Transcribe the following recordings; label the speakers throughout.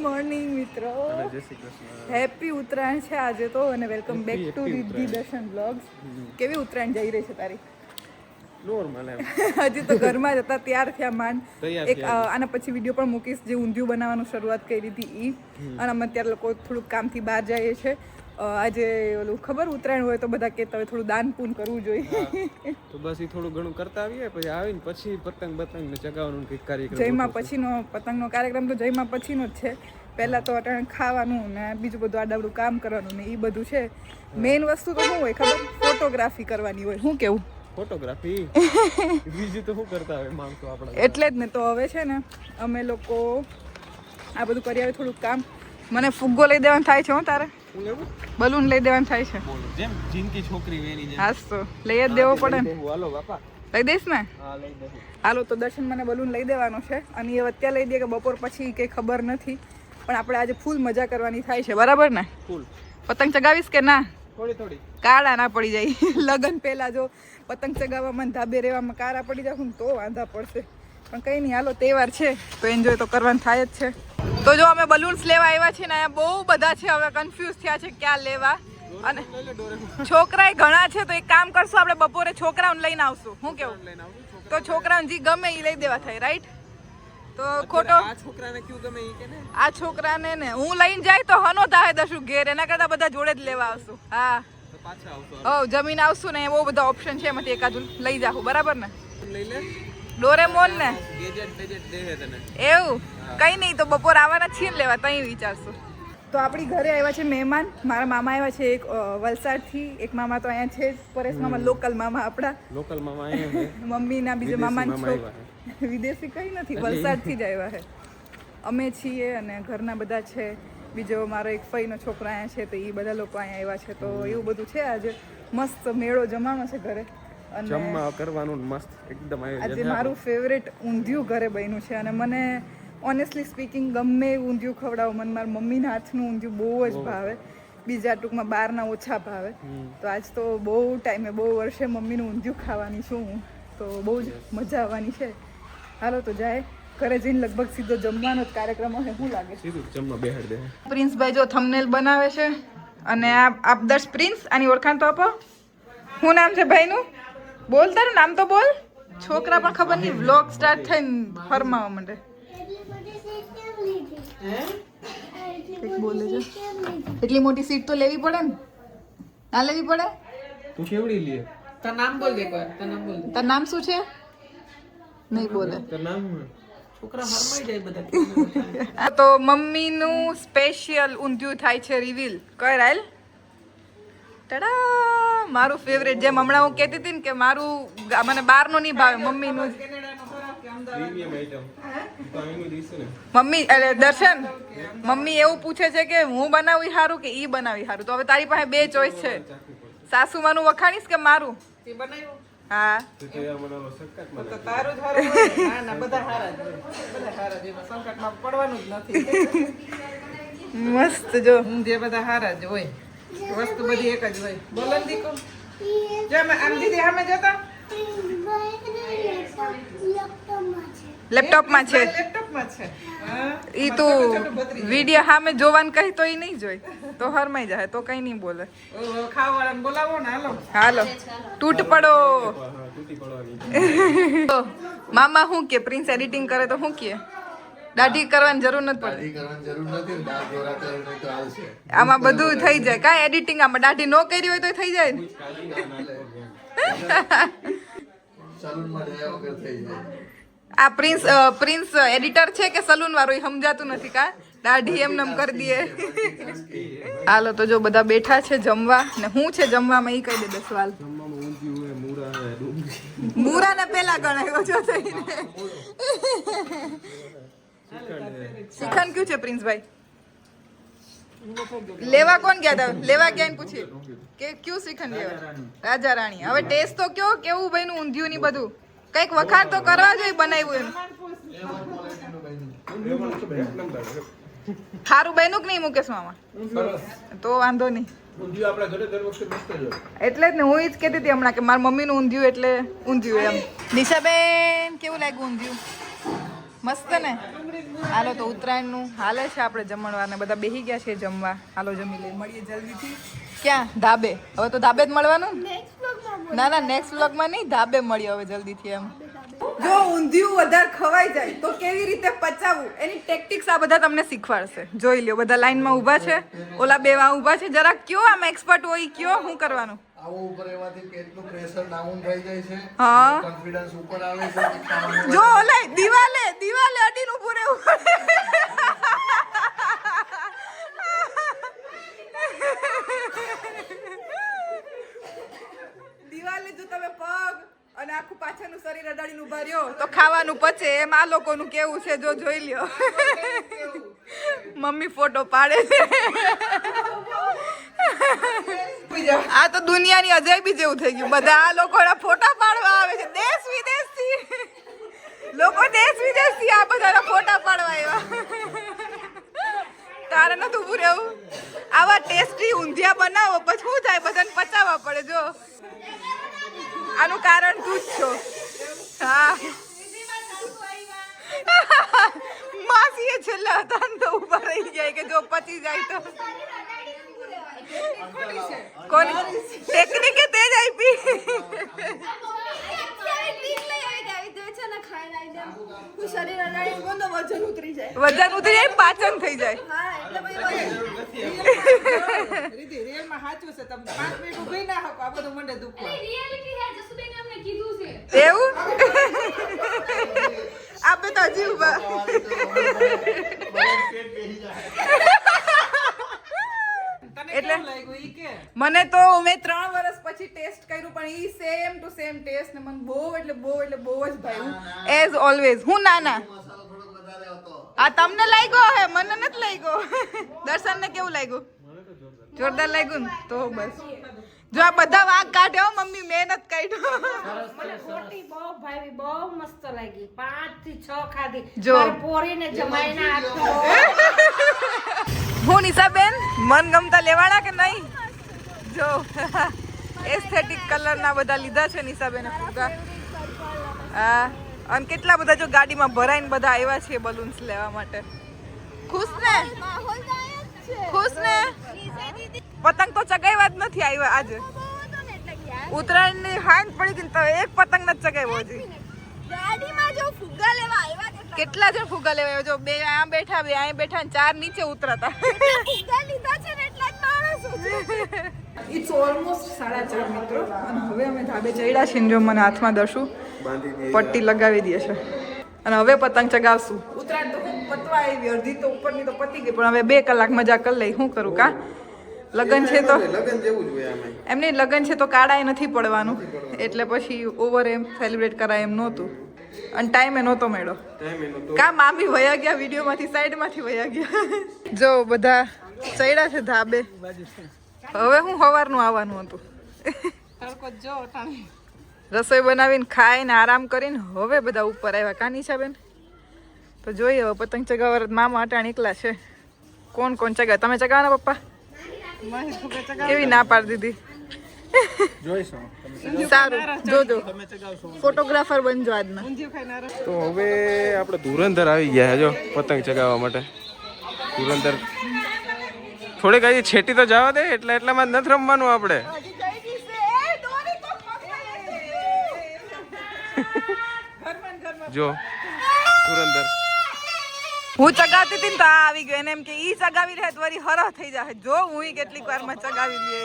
Speaker 1: Morning મિત્રો. Happy Uttarayan છે આજે તો અને વેલકમ બેક ટુ રિદ્ધિ દર્શન બ્લોગ્સ કેવી ઉત્તરાયણ જઈ રહી છે તારી?
Speaker 2: નોર્મલ એમ.
Speaker 1: હજી તો ઘરમાં જ હતા ત્યાર થયા માંડ એક આના પછી વીડિયો પણ મૂકીશ જે ઊંધિયું બનાવવાનું શરૂઆત કરી હતી ઈ. અને અમે અત્યારે લોકો થોડુંક કામથી બહાર જઈએ છે. અ, આજે ઓલું ખબર ઉત્તરાયણ હોય તો બધા કહેતા હોય થોડું દાન પૂન કરવું જોઈએ.
Speaker 2: તો બસ એ થોડું ઘણું કરતા આવીએ પછી આવીને પછી પતંગ બતંગ ને ચગાવવાનું કંઈક કાર્યક્રમ
Speaker 1: જયમાં પછીનો પતંગનો કાર્યક્રમ તો જયમાં પછીનો જ છે. પહેલાં તો અટાણે ખાવાનું ને બીજું બધું આડાવડું કામ કરવાનું ને એ બધું છે. મેઇન વસ્તુ તો શું હોય ખબર? ફોટોગ્રાફી કરવાની હોય. શું કેવું?
Speaker 2: ફોટોગ્રાફી? બીજું તો શું કરતા હોય માણસો આપણે
Speaker 1: એટલે જ ને તો હવે છે ને અમે લોકો આ બધું કરી આવે થોડુંક કામ. મને ફુગ્ગો લઈ દેવાનું થાય છે હું તારે. બલૂન લઈ દેવાનું થાય છે.
Speaker 2: જેમ જિંદગી છોકરી વેરી જેમ.
Speaker 1: હાસ તો. લઈ જ દેવો પડે ને.
Speaker 2: હાલો બાપા.
Speaker 1: લઈ દઈશ ને?
Speaker 2: હા લઈ દઉં.
Speaker 1: હાલો તો દર્શન મને બલૂન લઈ દેવાનો છે. અને એ અત્યારે લઈ દે કે બપોર પછી કંઈ ખબર નથી. પણ આપણે આજે ફૂલ મજા કરવાની થાય છે. બરાબર ને?
Speaker 2: ફૂલ.
Speaker 1: પતંગ ચગાવીશ કે ના?
Speaker 2: થોડી થોડી.
Speaker 1: કાળા ના પડી જાય. લગન પહેલા જો પતંગ ચગાવવામાં ધાબે રહેવામાં કાળા પડી જાવ ને તો વાંધા પડશે. પણ કંઈ નહીં હાલો તહેવાર છે તો એન્જોય તો કરવાનું થાય જ છે. તો જો અમે બલૂન્સ લેવા આવ્યા છીએ ને અહીંયા બહુ બધા છે હવે કન્ફ્યુઝ થયા છે ક્યાં લેવા. અને છોકરાએ ઘણા છે તો એક કામ કરશું આપણે બપોરે છોકરાઓને લઈને આવશું. શું કેવું? તો છોકરાઓને જે ગમે એ લઈ દેવા થાય રાઈટ તો ખોટો
Speaker 2: આ છોકરાને કયું ગમે ઈ કે ને?
Speaker 1: આ છોકરાને ને હું લઈને જાય તો હનો થાય દશું ઘેર એના કરતા બધા જોડે જ લેવા આવશું. હા.
Speaker 2: પાછા આવશો
Speaker 1: જમીન આવશું ને બહુ બધા ઓપ્શન છે એમાંથી એકાદ લઈ જાઉં બરાબર ને?
Speaker 2: લઈ લે.
Speaker 1: ડોરેમોન ને? એવું? કઈ નહીં તો બપોર આવવાના છીએ ને લેવા તઈ વિચારશું. તો આપણી ઘરે આવ્યા છે મહેમાન. મારા મામા આવ્યા છે એક વલસાડથી. એક મામા તો અહીંયા છે જ. પરેશ મામા લોકલ મામા આપણા.
Speaker 2: લોકલ મામા મમ્મી ના
Speaker 1: મમ્મીના બીજા મામા વિદેશી કઈ નથી વલસાડથી જ આવ્યા છે. અમે છીએ અને ઘરના બધા છે. બીજો મારો એક ફઈનો છોકરો અહીંયા છે તો એ બધા લોકો અહીંયા આવ્યા છે. તો એવું બધું છે આજે. મસ્ત મેળો જમાનો છે ઘરે.
Speaker 2: જમવા કરવાનું મસ્ત એકદમ
Speaker 1: આજે મારું ફેવરેટ ઊંધિયું ઘરે બન્યું છે અને મને ઓનેસ્ટલી સ્પીકિંગ ગમે ઊંધિયું ખવડાવો. મને મારા મમ્મીના હાથનું ઊંધિયું બહુ જ ભાવે. બીજા ટૂંકમાં બહારના ઓછા ભાવે. તો આજ તો બહુ ટાઈમે બહુ વર્ષે મમ્મીનું ઊંધિયું ખાવાની છું હું. તો બહુ જ મજા આવવાની છે. હાલો તો જાય. ઘરે જઈને લગભગ સીધો જમવાનો જ કાર્યક્રમ હોય શું લાગે
Speaker 2: સીધું જમવા બેહાડ દે.
Speaker 1: પ્રિન્સભાઈ જો થંબનેલ બનાવે છે અને આ આપ દર્શ પ્રિન્સ આની ઓળખાણ તો આપો. શું નામ છે ભાઈનું? બોલ તારું નામ તો બોલ. છોકરા પણ ખબર નહીં વ્લોગ સ્ટાર્ટ થઈને ફરમાવા માંડે બોલે છે. એટલી મોટી સીટ તો લેવી પડે ને. ના લેવી પડે?
Speaker 2: તું કેવડી લે?
Speaker 3: તાર નામ બોલ દે કોઈ તાર નામ બોલ
Speaker 1: તાર નામ શું છે? નહીં બોલે.
Speaker 2: તાર નામ
Speaker 3: છોકરા હરમાઈ જાય
Speaker 1: આ તો મમ્મીનું સ્પેશિયલ ઊંધિયું થાય છે રિવીલ કર આલ ટડા મારું ફેવરેટ જેમ હમણાં હું કહેતી હતી ને કે મારું મને બહારનું નહીં ભાવે મમ્મીનું મમ્મી એટલે દર્શન મમ્મી એવું પૂછે છે કે હું બનાવી સારું કે ઈ બનાવી સારું તો હવે તારી પાસે બે ચોઈસ છે. સાસુમાનું વખાણીશ કે મારું? હા.
Speaker 2: તો તે આ મને ઓલો સક્કત
Speaker 3: તો તારું જ હારું હોય. ને. ના ના બધા હારા જ હોય. બધા હારા જ એમાં સંકટમાં પડવાનું જ નથી.
Speaker 1: મસ્ત જો.
Speaker 3: હું જે બધા હારા જ હોય. વસ્તુ બધી એક જ હોય. બોલો ને દીકો જો આમ દીદી સામે જતા
Speaker 1: લેપટોપમાં છે.
Speaker 3: લેપટોપમાં છે.
Speaker 1: ઈ તું વિડિયો સામે જોવાનું કહી તો ઈ નહીં જોઈ તો હરમાઈ જાય તો કઈ નહીં બોલે.
Speaker 3: ઓ, બોલાવો ને હાલો.
Speaker 1: હાલો. તૂટ પડો. મામા શું કે? પ્રિન્સ એડિટિંગ કરે તો શું કે? દાઢી કરવાની જરૂર નથી પડતી.
Speaker 4: દાઢી કરવાની જરૂર નથી દાઢ દોરા કરીને તો હાલશે.
Speaker 1: આમાં બધું થઈ જાય. કાંઈ એડિટિંગ આમાં દાઢી ન કરી હોય તો થઈ જાય ને.
Speaker 4: સલૂનમાં જયા વગર થઈ જાય.
Speaker 1: આ પ્રિન્સ પ્રિન્સ એડિટર છે કે સલૂન વાળો? એ સમજાતું નથી કા? દાઢી એમ નમ કરી દઈએ હાલો તો જો બધા બેઠા છે જમવા. ને હું છે જમવામાં? એ કહી દે દસ વાલ.
Speaker 2: જમવામાં ઊંધિયું હોય મૂળા હોય
Speaker 1: મૂરા ને પેલા ગણાયો છો થઈને. શિખંડ કયું છે પ્રિન્સભાઈ? લેવા કોણ ગયા હતા? લેવા ગયા પૂછી. કે કયું શ્રીખંડ લેવા? રાજા રાણી. હવે ટેસ્ટ તો કયો? કેવું ભાઈ નું ઊંધિયું ની બધું? કંઈક વખાણ તો કરવા જોઈએ બનાવ્યું એમ. સારું બન્યું કે નહીં મુકેશ મામા? તો વાંધો નહીં. એટલે જ ને હું એ જ કહેતી હતી હમણાં કે મારા મમ્મીનું ઊંધિયું એટલે ઊંધિયું એમ. નિશાબેન કેવું લાગ્યું ઊંધિયું? મસ્ત ને? હાલો તો ઉત્તરાયણનું હાલે છે આપણે જમણવારને બધા બેસી ગયા છે જમવા. હાલો જમી લઈએ. મળીએ જલ્દીથી. ક્યાં? ધાબે. હવે તો ધાબે જ મળવાનું? ના ના નેક્સ્ટ વ્લોગમાં નહીં ધાબે મળીએ હવે જલ્દીથી એમ. જો ઊંધિયું વધારે ખવાઈ જાય તો કેવી રીતે પચાવવું? એની ટેક્ટિક્સ આ બધા તમને શીખવાડશે. જોઈ લ્યો બધા લાઈનમાં ઊભા છે. ઓલા બે વા ઊભા છે. જરા કયો આમ એક્સપર્ટ હોય ઈ કયો? શું કરવાનું?
Speaker 4: આવું ઉપર એમાંથી પેટનું પ્રેશર ડાઉન થઈ જાય છે.
Speaker 1: હા.
Speaker 4: કોન્ફિડન્સ ઉપર આવે છે
Speaker 1: જો ઓલા દિવાલે દિવાલે અડીને ઊભું રહેવું દિવાલે જો તમે પગ અને આખું પાછળનું શરીર અડાડીને ઊભા રહ્યો તો ખાવાનું પચે એમ આ લોકોનું કેવું છે જો જોઈ લ્યો. મમ્મી ફોટો પાડે છે. આ તો દુનિયાની અજાયબી જેવું થઈ ગયું. બધા આ લોકોના ફોટા પાડવા આવે છે. દેશ વિદેશથી. લોકો દેશ વિદેશથી આ બધાના ફોટા પાડવા આવ્યા. તારે નતું ઉભું રહેવું? આવા ટેસ્ટી ઊંધિયા બનાવો. પછી શું થાય? બધાને પચાવવા પડે. જો. આનું કારણ તું જ છો. હા. માસીએ છેલ્લા હતા તો ઊભા રહી જાય કે જો પચી જાય તો. કોણ? ટેકનિક તે જ આપી. વજન ઉતરી જાય, પાચન થઈ જાય.
Speaker 3: રીતિ સાચું છે તમે પાંચ આ બધું મને દુખવા
Speaker 1: એવું? આપે તો હજી
Speaker 3: ઊભા.
Speaker 1: એટલે-
Speaker 3: કેવું લાગ્યું ઈ કે?
Speaker 1: મને તો મેં ત્રણ વર્ષ પછી ટેસ્ટ કર્યું પણ ઈ સેમ ટુ સેમ ટેસ્ટ ને મને બહુ એટલે બહુ એટલે બહુ જ ભાવ્યું. એઝ ઓલવેઝ હું નાના. આ તમને લાગ્યો હે? મને નથી લાગ્યો. દર્શન ને કેવું લાગ્યું? જોરદાર લાગ્યું ને? તો બસ. જો આ બધા વાંક કાઢ્યો મમ્મી મહેનત કાઢ્યો.
Speaker 5: મને ખોટી બહુ ભાવી બહુ મસ્ત લાગી. પાંચથી છ ખાધી.
Speaker 1: જો.
Speaker 5: પોરીને જમાઈને આપી
Speaker 1: હું નિશાબેન મન ગમતા લેવાના કે નહીં? જો એસ્થેટિક કલરના બધા લીધા છે નિશાબેને ફુગ્ગા. હા અને કેટલા બધા જો ગાડીમાં ભરાઈને બધા આવ્યા છે બલૂન્સ લેવા માટે. ખુશ ને? ખુશ ને? પતંગ તો ચગાવ્યા જ નથી આવ્યા આજે. ઉત્તરાયણની હાંજ પડી ગઈ તો એક પતંગ નથી ચગાવ્યો હજી.
Speaker 6: ગાડીમાં જો ફુગ્ગા લેવા આવ્યા કેટલા
Speaker 1: જણ ફુગા લેવા આવ્યા? જો બે આ બેઠા બે આ બેઠા ને ચાર નીચે ઉતરાતા.
Speaker 6: ફુગા લીધા છે ને એટલા જ માણસ
Speaker 1: ઇટ્સ ઓલમોસ્ટ સાડા ચાર મિત્રો. અને હવે અમે ધાબે ચડ્યા છીએ જો મને હાથમાં દર્શું પટ્ટી લગાવી દે છે. અને હવે પતંગ ચગાવશું. ઉતરાણ તો હું પતવા આવી અડધી તો ઉપરની તો પતી ગઈ પણ હવે બે કલાક મજા કરી લઈ શું કરું કા? લગન છે તો
Speaker 2: લગન જેવું જોઈએ
Speaker 1: એમને લગન છે તો કાળાએ નથી પડવાનું. એટલે પછી ઓવર એમ સેલિબ્રેટ કરાય એમ નહોતું. અને ટાઈમે નહોતો મેળો
Speaker 2: ટાઈમ એનો તો
Speaker 1: કા મામી વયા ગયા વિડીયોમાંથી સાઈડમાંથી વયા ગયા? જો બધા ચડ્યા છે ધાબે. હવે હું સવારનું આવવાનું હતું. રસોઈ બનાવીને ખાઈને આરામ કરીને હવે બધા ઉપર આવ્યા. કાની છે બેન તો જોઈએ હવે પતંગ ચગાવવા મામા અટાણ એકલા છે. કોણ કોણ ચગાવે? તમે ચગાવવાના પપ્પા?
Speaker 3: માહી
Speaker 1: કેવી ના પાડી દીધી? સારું જોજો. ફોટોગ્રાફર બનજો આજના.
Speaker 2: તો હવે આપણે ધુરંધર આવી ગયા જો પતંગ ચગાવવા માટે. ધુરંધર. થોડીક હજી છેટી તો જવા દે એટલે એટલામાં જ નથી રમવાનું આપણે. જો ધુરંધર.
Speaker 1: હું ચગાવતી હતી ને તો આવી ગયો. એને એમ કે ઈ ચગાવી રહે તો વળી હરહ થઈ જાય જો હું કેટલીક વારમાં ચગાવી લે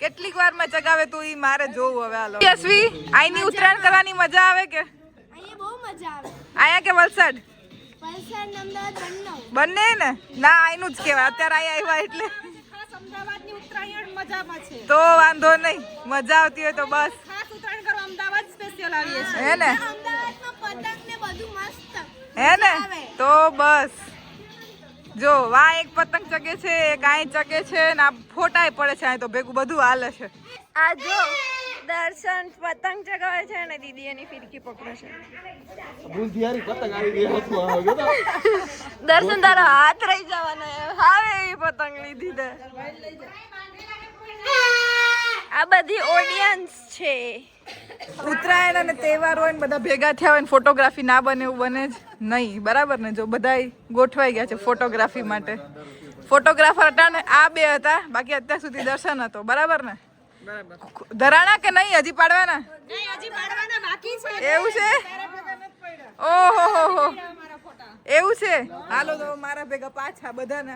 Speaker 1: કેટલીક વારમાં ચગાવે તો ઈ? મારે જોવું હવે હાલો યશવી આઈની ઉત્તરાયણ કરવાની મજા આવે કે?
Speaker 6: અહીંયા બહુ મજા આવે.
Speaker 1: આયા કે વલસાડ?
Speaker 6: વલસાડ અમદાવાદ બંને
Speaker 1: બંને ને? ના આઈનું જ કહેવાય. અત્યારે આયા આવ્યા એટલે.
Speaker 3: અમદાવાદની ઉત્તરાયણ મજામાં છે.
Speaker 1: તો વાંધો નહીં. મજા આવતી હોય તો બસ.
Speaker 3: ખાસ ઉત્તરાયણ કરવા અમદાવાદ સ્પેશિયલ આવીએ છીએ.
Speaker 1: હે ને?
Speaker 6: અમદાવાદમાં પતંગ ને બધું મસ્ત.
Speaker 1: હે ને? તો બસ. જો વા એક પતંગ ચગે છે એક ચગે છે ને આ ફોટાય પડે છે અહીં તો ભેગું બધું હાલે છે.
Speaker 6: આ જો દર્શન પતંગ ચગાવે છે ને દીદી એની ફિરકી પકડે છે.
Speaker 2: બુંધિયારી પતંગ આવી ગઈ હતું આવો
Speaker 6: દર્શન તારો હાથ રહી જવાનો હવે એવી પતંગ લીધી તે. આ બધી ઓડિયન્સ છે.
Speaker 1: ઉત્તરાયણ અને તહેવાર હોય ને બધા ભેગા થયા હોય ને ફોટોગ્રાફી ના બને એવું બને જ નહીં. બરાબર ને? જો બધાય ગોઠવાઈ ગયા છે ફોટોગ્રાફી માટે. ફોટોગ્રાફર હતા ને આ બે હતા. બાકી અત્યાર સુધી દર્શન હતો. બરાબર ને? ધરાણા કે નહીં? હજી પાડવાના? એવું છે? ઓહો હો હો. એવું છે? હાલો તો મારા ભેગા પાછા બધાને.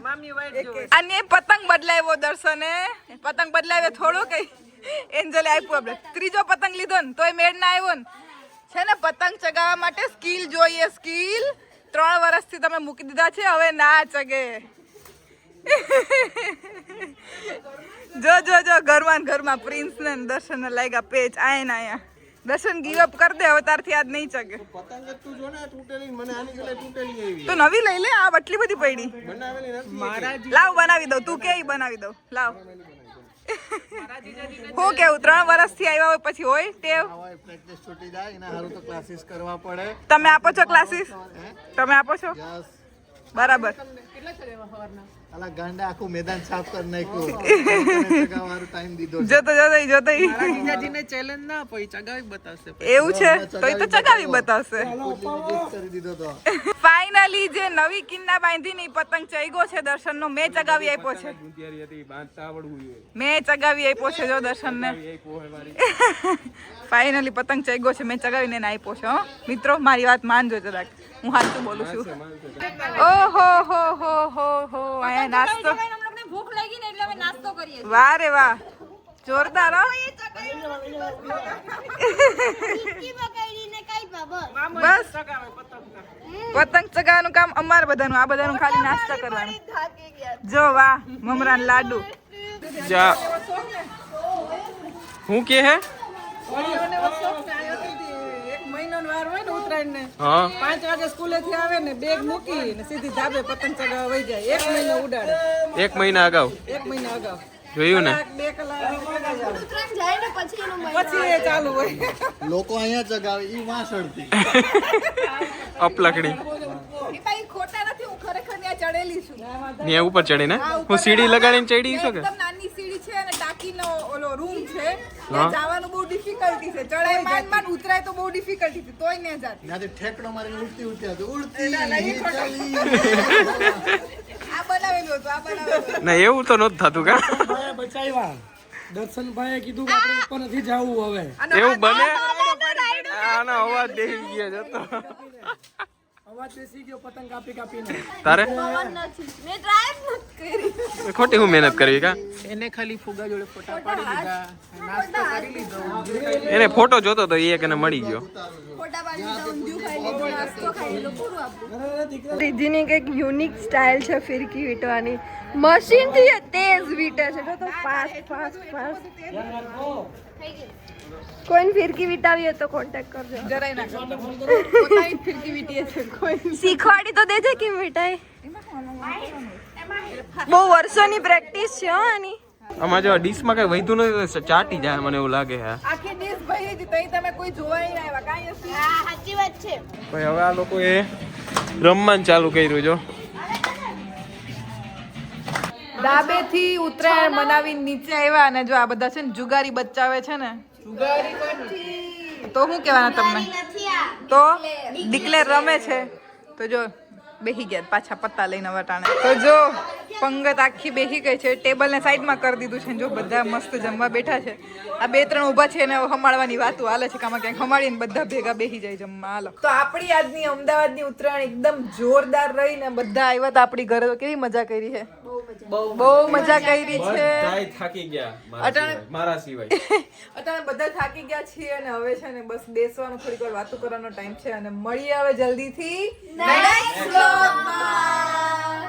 Speaker 1: અને પતંગ બદલાવ્યો દર્શને. પતંગ બદલાવ્યો થોડો કઈ. એન્જલે આપ્યું આપણે. ત્રીજો પતંગ લીધો ને તોય મેળ ના આવ્યો ને. છે ને પતંગ ચગાવવા માટે સ્કિલ જોઈએ સ્કિલ. ત્રણ વર્ષથી તમે મૂકી દીધા છે હવે ના ચગે. જો જો જો ઘરમાં ઘરમાં પ્રિન્સ ને દર્શન ને લાગ્યા પેચ આય ને આયા. દર્શન ગીવ અપ કર દે હવે તારથી આજ નહીં ચગે.
Speaker 2: પતંગ તું જો ને તૂટેલી મને આની ગલે તૂટેલી આવી.
Speaker 1: તો નવી લઈ લે આ આટલી બધી પડી.
Speaker 2: બનાવેલી નથી.
Speaker 1: લાવ બનાવી દઉં તું કે બનાવી દઉં. લાવ. હું કેવું ત્રણ વર્ષથી આવ્યા હોય પછી હોય ટેવ?
Speaker 4: પ્રેક્ટિસ છૂટી જાય એના હારું તો ક્લાસીસ કરવા પડે.
Speaker 1: તમે આપો છો ક્લાસીસ તમે આપો છો? બરાબર.
Speaker 4: અલા ગાંડા આખું મેદાન સાફ કરી નાખ્યું. ટાઈમ દીધો છે.
Speaker 1: જોતો જોતો ઈ જોતો ઈ.
Speaker 3: જીજાજીને ચેલેન્જ ના આપો ચગાવી બતાવશે
Speaker 1: એવું છે? તો તો ચગાવી બતાવશે.
Speaker 4: કરી દીધો તો.
Speaker 1: ફાઇનલી જે નવી કિન્ના બાંધી ની પતંગ ચગ્યો છે દર્શન નો મેં ચગાવી આપ્યો છે. મેં ચગાવી આપ્યો છે જો દર્શન ને
Speaker 2: ફાઈનલી
Speaker 1: ફાઇનલી પતંગ ચગ્યો છે મેં ચગાવીને આપ્યો છે મિત્રો મારી વાત માનજો જરાક. હું હાચું બોલું છું. ઓહો હો હો હો હો અહીંયા નાસ્તો.
Speaker 6: ભૂખ લાગી ને એટલે અમે નાસ્તો કરીએ
Speaker 1: વાહ રે વાહ. જોરદાર હો. બસ. પતંગ ચગાવવાનું કામ અમારે બધાનું આ બધાનું ખાલી નાસ્તા કરવાનું. જો વાહ મમરાન લાડુ.
Speaker 2: જા. હું કે હે?
Speaker 3: એક મહિનો વાર હોય ને ઉત્તરાયણ
Speaker 2: હા.
Speaker 3: પાંચ વાગે સ્કૂલે આવે ને બેગ મૂકી ને સીધી ધાબે પતંગ ચગાવવા વહી જાય. એક મહિનો ઉડાડે.
Speaker 2: એક મહિના અગાઉ?
Speaker 3: એક મહિના અગાઉ.
Speaker 2: જોયું ને?
Speaker 3: બે કલાક આવે.
Speaker 6: જાય ને પછી
Speaker 3: એ ચાલુ હોય.
Speaker 4: લોકો અહીંયા ચગાવે ઈ વાસળતી
Speaker 2: અપલકડી.
Speaker 1: એ કાંઈ ખોટા હું ખરેખર ત્યાં
Speaker 2: ને હું સીડી લગાડીને ચડી શકું કે?
Speaker 1: એકદમ નાની સીડી છે અને ટાંકીનો ઓલો રૂમ છે. ત્યાં જવાનું ડિફિકલ્ટી છે ચડાઈ માન માન ઉતરાય તો બહુ ડિફિકલ્ટી છે તોય ને જાતી
Speaker 4: ત્યાંથી ઠેકડો મારીને ઉડતી ઉડતી હતી ઉડતી
Speaker 1: આ બનાવેલું હતું આ બનાવેલું
Speaker 2: ના એવું તો નહોતું થતું કા
Speaker 7: ભાઈએ બચાવ્યા દર્શનભાઈએ કીધું કે આપણે ઉપર નથી જવું હવે
Speaker 2: એવું બને આનો અવાજ દેવી ગયો જતો
Speaker 7: અવાજ બેસી ગયો પતંગ કાપી કાપીને.
Speaker 2: તારે?
Speaker 6: નથી મેં ટ્રાય કરી.
Speaker 2: ખોટી હું મહેનત કરી કા?
Speaker 3: એને ખાલી ફુગા જોડે ફોટા પાડી દીધા નાસ્તો કરી લીધો.
Speaker 2: એને ફોટો જોતો તો એ કને મળી ગયો.
Speaker 6: ફોટા પાડી દીધા ઊંધિયું ખાઈ લીધું નાસ્તો ખાઈ લીધો પૂરું આપણું દીદીની કંઈક યુનિક સ્ટાઇલ છે ફિરકી વીટવાની. મશીનથી તેજ વીટે છે. તો ફાસ્ટ ફાસ્ટ ફાસ્ટ કોઈને ફિરકી વિટાવી હોય તો કોન્ટેક્ટ કરજો.
Speaker 1: જરાય ના કરતો. પોતાની ફિરકી વીંટીએ છે કોઈ
Speaker 6: શીખવાડી તો દેજે કેમ વિટાય બહુ વર્ષોની પ્રેક્ટિસ છે આની.
Speaker 2: આમાં જો ડીશમાં કઈ વૈધું નથી ચાટી જાય મને એવું લાગે હા.
Speaker 1: આખી ડીશ ભરી હતી તઈ તમે કોઈ જોવા નહીં આવ્યા. કાંઈ હા
Speaker 6: સાચી વાત છે.
Speaker 2: ભાઈ હવે આ લોકો એ રમવાનું ચાલુ કર્યું જો.
Speaker 1: ડાબેથી ઉત્તરાયણ મનાવી નીચે આવ્યા અને જો આ બધા છે ને જુગારી બચાવે છે ને તો શું કહેવાના તમને? તો ડિક્લેર. રમે છે. તો જો બેહી ગયા પાછા પત્તા લઈને વટાણે. તો જો પંગત આખી બેહી ગઈ છે. ટેબલ ને સાઈડમાં કરી દીધું છે જો બધા મસ્ત જમવા બેઠા છે. આ બે ત્રણ ઊભા છે ને હવે હમાડવાની વાતો હાલે છે કામાં ક્યાંક હમાડીને બધા ભેગા બેહી જાય જમવા. હાલો. તો આપણી આજની અમદાવાદની ઉત્તરાયણ એકદમ જોરદાર રહી ને બધા આવ્યા હતા આપણી ઘરે કેવી મજા કરી છે બહુ મજા કરી છે.
Speaker 2: થાકી ગયા મારા સિવાય
Speaker 1: અત્યારે બધા થાકી ગયા છીએ અને હવે છે ને બસ બેસવાનો થોડીક વાર વાતો કરવાનો ટાઈમ છે અને મળીએ હવે જલ્દીથી નેક્સ્ટ વ્લોગમાં